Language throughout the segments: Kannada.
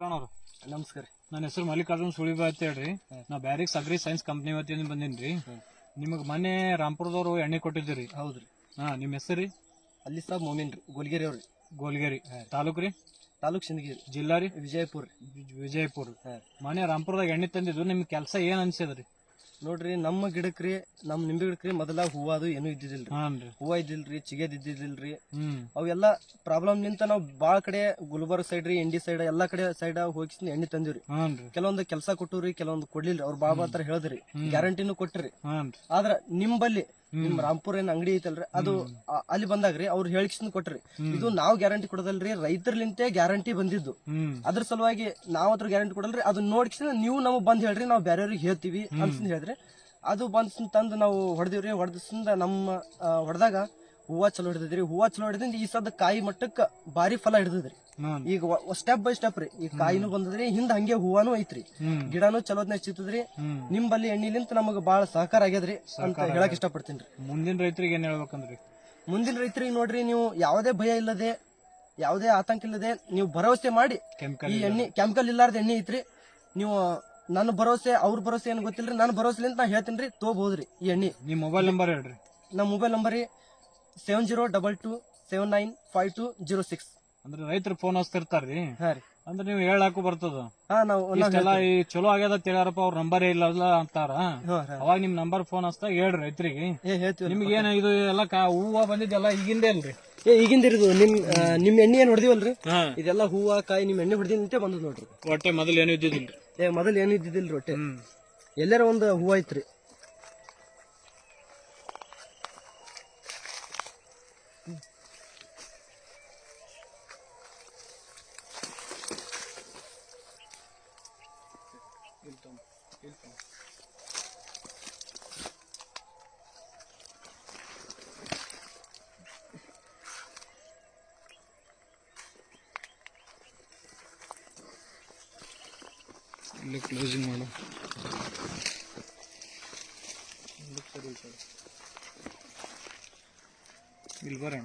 ನಮಸ್ಕಾರ ನನ್ನ ಹೆಸರು ಮಲ್ಲಿಕಾರ್ಜುನ್ ಸುಳಿಬಾ ಅಂತ ಹೇಳ್ರಿ. ನಾ ಬ್ಯಾರಿಕ್ಸ್ ಅಗ್ರಿ ಸೈನ್ಸ್ ಕಂಪ್ನಿ ವತಿಯಿಂದ ಬಂದಿನ್ರಿ. ನಿಮಗ್ ಮನೆ ರಾಮ್ಪುರದವ್ರು ಎಣ್ಣೆ ಕೊಟ್ಟಿದ್ದೀರಿ. ಹೌದ್ರಿ. ಹಾ ನಿಮ್ ಹೆಸರು ರೀ? ಅಲ್ಲಿ ಸಾಬ್ ಮೊಮಿನ್ ರೀ ಗೋಲ್ಗೇರಿ ಅವ್ರಿ ಗೋಲ್ಗೇರಿ. ತಾಲೂಕ್ ರೀ? ತಾಲೂಕ್ ಸಿಂದಗಿರಿ ಜಿಲ್ಲಾ ರೀ? ವಿಜಯಪುರ ವಿಜಯಪುರ್. ಮನೆ ರಾಮ್ಪುರದಾಗ ಎಣ್ಣೆ ತಂದಿದ್ದು ನಿಮ್ ಕೆಲಸ ಏನ್ ಅನ್ಸಿದ್ರಿ? ನೋಡ್ರಿ ನಮ್ಮ ಗಿಡಕ್ರಿ ನಮ್ಮ ನಿಂಬೆ ಗಿಡಕ್ರಿ ಮೊದಲ ಹೂವ ಅದು ಏನು ಇದ್ದಿದ್ದಿಲ್ರಿ. ಹಾನ್ರಿ ಹೂವ ಇದ್ದಿಲ್ರಿ ಚಿಗೇದ್ ಇದ್ದಿದ್ದಿಲ್ರಿ. ಹ್ಮ್. ಅವೆಲ್ಲ ಪ್ರಾಬ್ಲಮ್ ನಿಂತ ನಾವು ಬಾಳ ಕಡೆ ಗುಲ್ಬರ್ಗ ಸೈಡ್ ರೀ ಇಂಡಿ ಸೈಡ್ ಎಲ್ಲಾ ಕಡೆ ಸೈಡ್ ಹೋಗಿ ಎಣ್ಣೆ ತಂದಿವ್ರಿ. ಹಾನ್ರಿ ಕೆಲವೊಂದು ಕೆಲಸ ಕೊಟ್ಟವ್ರಿ ಕೆಲವೊಂದು ಕೊಡ್ಲಿಲ್ರಿ ಅವ್ರ ಬಾಬಾ ಹತ್ರ ಹೇಳಿದ್ರಿ. ಗ್ಯಾರಂಟಿನೂ ಕೊಟ್ಟ್ರಿ. ಹಾನ್ರಿ ಆದ್ರ ನಿಂಬಲ್ಲಿ ನಿಮ್ ರಾಮ್ಪುರ್ ಏನ್ ಅಂಗಡಿ ಐತಲ್ರಿ? ಅದು ಆ- ಅಲ್ಲಿ ಬಂದಾಗ್ರಿ ಅವ್ರು ಹೇಳಿಕ್ಸಿಂದ ಕೊಟ್ರಿ. ಇದು ನಾವು ಗ್ಯಾರಂಟಿ ಕೊಡೋದಲ್ರಿ ರೈತರ್ಲಿಂತೆ ಗ್ಯಾರಂಟಿ ಬಂದಿದ್ದು. ಅದ್ರ ಸಲುವಾಗಿ ನಾವ್ ಅದ್ರ ಗ್ಯಾರಂಟಿ ಕೊಡಲ್ರಿ ಅದನ್ನ ನೋಡ್ಕಿಸಿದ್ರೆ ನೀವು ನಮಗ್ ಬಂದ್ ಹೇಳ್ರಿ ನಾವು ಬೇರೆಯವ್ರಿಗೆ ಹೇಳ್ತೀವಿ ಅಂತ ಹೇಳಿದ್ರೆ ಅದು ಬಂದ್ ತಂದು ನಾವು ಹೊಡೆದಿವ್ರಿ ಹೊಡೆದಿಂದ ನಮ್ಮ ಹೊಡೆದಾಗ ಹೂವ ಚಲೋ ಹಿಡಿದ್ರಿ ಹೂವ ಚಲೋ ಹಿಡಿದಿಂದ ಈ ಸದ ಕಾಯಿ ಮಟ್ಟಕ್ಕ ಭಾರಿ ಫಲ ಹಿಡಿದ್ರಿ ಈಗ ಸ್ಟೆಪ್ ಬೈ ಸ್ಟೆಪ್ ರೀ ಈ ಕಾಯಿನೂ ಬಂದದ್ರಿ ಹಿಂದ ಹಂಗೆ ಹೂವಾನು ಐತ್ರಿ. ಗಿಡಾನು ಸಿಗ್ತದ್ರಿ ಹ್ಮ್. ನಿಂಬಲ್ಲಿ ಎಣ್ಣಿಲಿಂತ ನಮಗ ಬಾಳ ಸಹಕಾರ ಆಗ್ಯದ್ರಿ ಅಂತ ಹೇಳಕ್ ಇಷ್ಟಪಡ್ತೀನಿ ಮುಂದಿನ ರೈತರಿಗೆ ಏನ್ ಹೇಳ್ಬೇಕಂದ್ರಿ? ಮುಂದಿನ ರೈತರಿಗೆ ನೋಡ್ರಿ ನೀವು ಯಾವುದೇ ಭಯ ಇಲ್ಲದೆ ಯಾವುದೇ ಆತಂಕ ಇಲ್ಲದೆ ನೀವು ಭರವಸೆ ಮಾಡಿ ಈ ಎಣ್ಣೆ ಕೆಮಿಕಲ್ ಇಲ್ಲಾರ್ದ ಎಣ್ಣೆ ಐತ್ರಿ. ನೀವು ನನ್ನ ಭರವಸೆ ಅವ್ರ ಭರವಸೆ ಏನ್ ಗೊತ್ತಿಲ್ರಿ? ನನ್ನ ಭರವಸೆಲಿಂದ ನಾ ಹೇಳ್ತೀನಿ ರೀ ತೋಬಹುದ್ರಿ ಈ ಎಣ್ಣೆ. ನಿಮ್ ಮೊಬೈಲ್ ನಂಬರ್ ಹೇಳ್ರಿ. ನಮ್ಮ ಮೊಬೈಲ್ ನಂಬರ್ ರೀ seven zero double two seven nine five two zero six ಅಂದ್ರೆ ರೈತರು ಫೋನ್ ಹಚ್ತಿರ್ತಾರ್ರಿ? ಹಾ ರೀ. ಅಂದ್ರೆ ನೀವು ಹೇಳಾಕು ಬರ್ತದ? ಹಾ ನಾವು ಇಷ್ಟೆಲ್ಲ ಈ ಚಲೋ ಆಗ್ಯದ ತಿಳಿಯಾರಪ್ಪ ಅವ್ರ ನಂಬರ್ ಇಲ್ಲ ಅಂತಾರ? ಅವಾಗ ನಿಮ್ ನಂಬರ್ ಫೋನ್ ಹಚ್ತಾ ಹೇಳ್ರಿ ರೈತರಿಗೆ. ಏ ಹೇಳ್ತೀವಿ ನಿಮ್ಗೆ ಏನ ಇದು ಎಲ್ಲ ಕಾ ಹೂವ ಬಂದಿದ್ದೆಲ್ಲ ಈಗಿಂದೇ ಅಲ್ರಿ ಏ ಈಗಿಂದ ಇರೋದು ನಿಮ್ ಆ, ನಿಮ್ ಎಣ್ಣೆ ಏನ್ ಹೊಡೆದಿವಲ್ರಿ? ಹಾ. ಇದೆಲ್ಲ ಹೂವ ಕಾಯಿ ನಿಮ್ ಎಣ್ಣೆ ಹೊಡೆದಿಂತೆ ಬಂದದ್ ನೋಡ್ರಿ. ಹೊಟ್ಟೆ ಮೊದಲು ಏನು ಇದ್ದಿದ್ದಿಲ್ರಿ? ಏ ಮೊದಲು ಏನು ಇದ್ದಿದ್ದಿಲ್ರಿ ಹೊಟ್ಟೆ. ಎಲ್ಲಾರ ಒಂದು ಹೂವ ಐತ್ರಿ. ಇಲ್ಲಿ ಕ್ಲೋಸಿಂಗ್ ಮಾಡು ಇಲ್ಲಿ ಬರೋಣ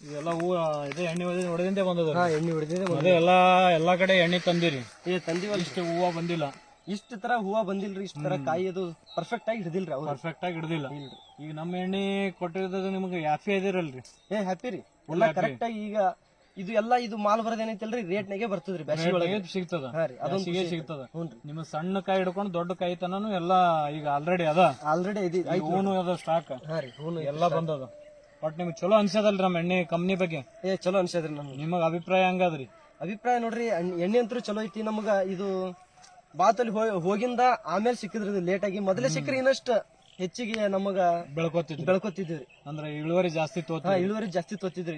ಇದೆಲ್ಲ ಹೂ ಇದೆ ಎಣ್ಣೆ ಹೊಡೆದ ಹೊಡೆದಿಂದೆ ಬಂದದ ಹಾ ಎಣ್ಣೆ ಹೊಡೆದಿದೆ ಅದೇ ಎಲ್ಲಾ ಎಲ್ಲಾ ಕಡೆ ಎಣ್ಣೆ ತಂದಿರಿ. ಏ ತಂದಿವಲ್ಲ ಇಷ್ಟು ಹೂವ ಬಂದಿಲ್ಲ. ಇಷ್ಟ ತರ ಹೂವ ಬಂದಿಲ್ರಿ ಇಷ್ಟ ತರ ಕಾಯಿ ಅದು ಪರ್ಫೆಕ್ಟ್ ಆಗಿ ಹಿಡಿದಿಲ್ರಿ ಅವ್ರು. ಪರ್ಫೆಕ್ಟ್ ಆಗಿ ಹಿಡ್ದಿಲ್ಲ. ಇಲ್ರಿ. ಈಗ ನಮ್ಮ ಎಣ್ಣೆ ಕೊಟ್ಟಿರೋದು ನಿಮ್ಗೆ ಯಾಫಿ ಅದಿರಲ್ರಿ ಏ ಹ್ಯಾಪಿ ರೀ. ಎಲ್ಲ ಕರೆಕ್ಟ್ ಆಗಿ ಈಗ ಇದು ಎಲ್ಲ ಇದು ಮಾಲ್ ಬರೋದ್ ಏನೈತಲ್ರಿ? ರೇಟ್ ನಾಗೆ ಬರ್ತದ್ರಿ ಬ್ಯಾಸಿ ಒಳಗೆ. ಸಿಗ್ತದ. ಹಾ ರೀ ಅದೊಂದು ಸಿಗೇ ಸಿಗ್ತದ. ಹ್ಞೂನ್ರಿ ನಿಮ್ಮ ಸಣ್ಣ ಕಾಯಿ ಹಿಡ್ಕೊಂಡು ದೊಡ್ಡ ಕಾಯಿ ತನನು ಎಲ್ಲ ಈಗ ಆಲ್ರೆಡಿ ಅದ. ಆಲ್ರೆಡಿ ಇದು ಹೂನು ಅದ ಸ್ಟಾಕ್ ಹಾ ರೀ ಹೂನು ಎಲ್ಲ ಬಂದದ. ಬಟ್ ನಿಮ್ಗೆ ಚಲೋ ಅನ್ಸದಲ್ರಿ ನಮ್ಮ ಎಣ್ಣೆ ಕಂಪ್ನಿ ಬಗ್ಗೆ? ಏ ಚಲೋ ಅನ್ಸದ್ರಿ ನಮ್ಗೆ. ನಿಮಗೆ ಅಭಿಪ್ರಾಯ ಹಂಗದ್ರಿ? ಅಭಿಪ್ರಾಯ ನೋಡ್ರಿ ಎಣ್- ಎಣ್ಣೆ ಅಂತೂ ಚಲೋ ಐತಿ ನಮಗ ಇದು ಬಾತಲ್ಲಿ ಹೋ- ಹೋಗಿಂದ ಆಮೇಲೆ ಸಿಕ್ಕಿದ್ರಿ ಇದು ಲೇಟ್ ಆಗಿ. ಮೊದಲೇ ಸಿಕ್ಕ್ರಿ ಇನ್ನಷ್ಟು ಹೆಚ್ಚಿಗೆ ನಮಗ ಬೆಳ್ಕೊತಿದ್ರಿ. ಬೆಳ್ಕೊತಿದ್ವಿ ಅಂದ್ರೆ ಇಳುವರಿ ಜಾಸ್ತಿ ತೋತ ಇಳುವರಿ ಜಾಸ್ತಿ ತೋತಿದ್ರಿ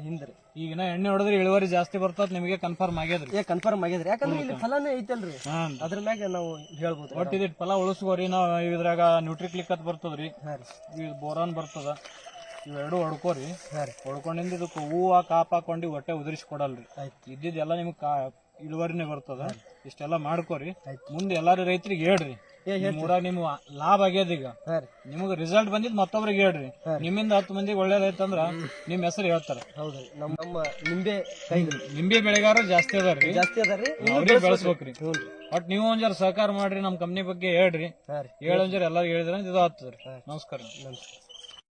ಹಿಂದ್ರಿ. ಈಗಿನ ಎಣ್ಣೆ ಹೊಡೆದ್ರೆ ಇಳುವರಿ ಜಾಸ್ತಿ ಬರ್ತದ ನಿಮಗೆ ಕನ್ಫರ್ಮ್ ಆಗ್ಯದ್ರಿ. ಏ ಕನ್ಫರ್ಮ್ ಆಗ್ಯದ್ರಿ. ಯಾಕಂದ್ರೆ ಇಲ್ಲಿ ಫಲನೇ ಐತಲ್ರಿ. ಹಾ. ಅದ್ರ ಮ್ಯಾಗ ನಾವು ಹೇಳ್ಬೋದು. ಒಟ್ಟಿದ್ ಇದಿಟ್ ಫಲ ಉಳಿಸ್ಕೋರಿ ನಾವು ಇದ್ರಾಗ ನ್ಯೂಟ್ರಿ ಕ್ಲಿಕ್ ಅಂತ ಬರ್ತದ್ರಿ. ಹಾ ರೀ. ಇದು ಬೋರಾನ್ ಬರ್ತದ. ಇವೆರಡು ಹೊಡ್ಕೋರಿ. ಹಾ ರೀ. ಹೊಡ್ಕೊಂಡಿಂದ ಇದಕ್ಕೆ ಹೂವು ಕಾಪ್ ಹಾಕೊಂಡು ಹೊಟ್ಟೆ ಉದುರಿಸಿ ಕೊಡಲ್ರಿ. ಆಯ್ತು. ಇದ್ದಿದ್ದೆಲ್ಲ ನಿಮ್ಗೆ ಕಾ ಇಳುವರಿನೇ ಬರ್ತದ. ಇಷ್ಟೆಲ್ಲ ಮಾಡ್ಕೋರಿ. ಮುಂದೆ ಎಲ್ಲಾರು ರೈತರಿಗೆ ಹೇಳ್ರಿ. ಮೂರಾಗ ನಿಮ್ ಲಾಭ ಆಗ್ಯದ ಈಗ. ನಿಮಗೆ ನಿಮಗ ರಿಸಲ್ಟ್ ಬಂದಿದ್ ಮತ್ತೊಬ್ರಿಗೆ ಹೇಳ್ರಿ. ನಿಮ್ಮಿಂದ ಹತ್ತು ಮಂದಿಗೆ ಒಳ್ಳೇದಾಯ್ತಂದ್ರ ನಿಮ್ ಹೆಸರು ಹೇಳ್ತಾರ. ಹೌದ್ರಿ. ನಮ್ಮ ನಮ್ಮ ನಿಂಬೆ ನಿಂಬೆ ಬೆಳೆಗಾರ ಜಾಸ್ತಿ ಅದಾರ್ರಿ ಜಾಸ್ತಿ ಅವ್ರಿಗೆ ಬೆಳೆಸ್ಬೇಕ್ರಿ. ಬಟ್ ನೀವು ಒಂಜಾರ ಸಹಕಾರ ಮಾಡ್ರಿ ನಮ್ ಕಂಪ್ನಿ ಬಗ್ಗೆ ಹೇಳ್ರಿ. ಹೇಳೊಂಜರ ಎಲ್ಲಾರು ಹೇಳಿದ್ರ ಇದು ಆಗ್ತದ್ರಿ. ನಮಸ್ಕಾರ. ನಮಸ್ಕಾರ.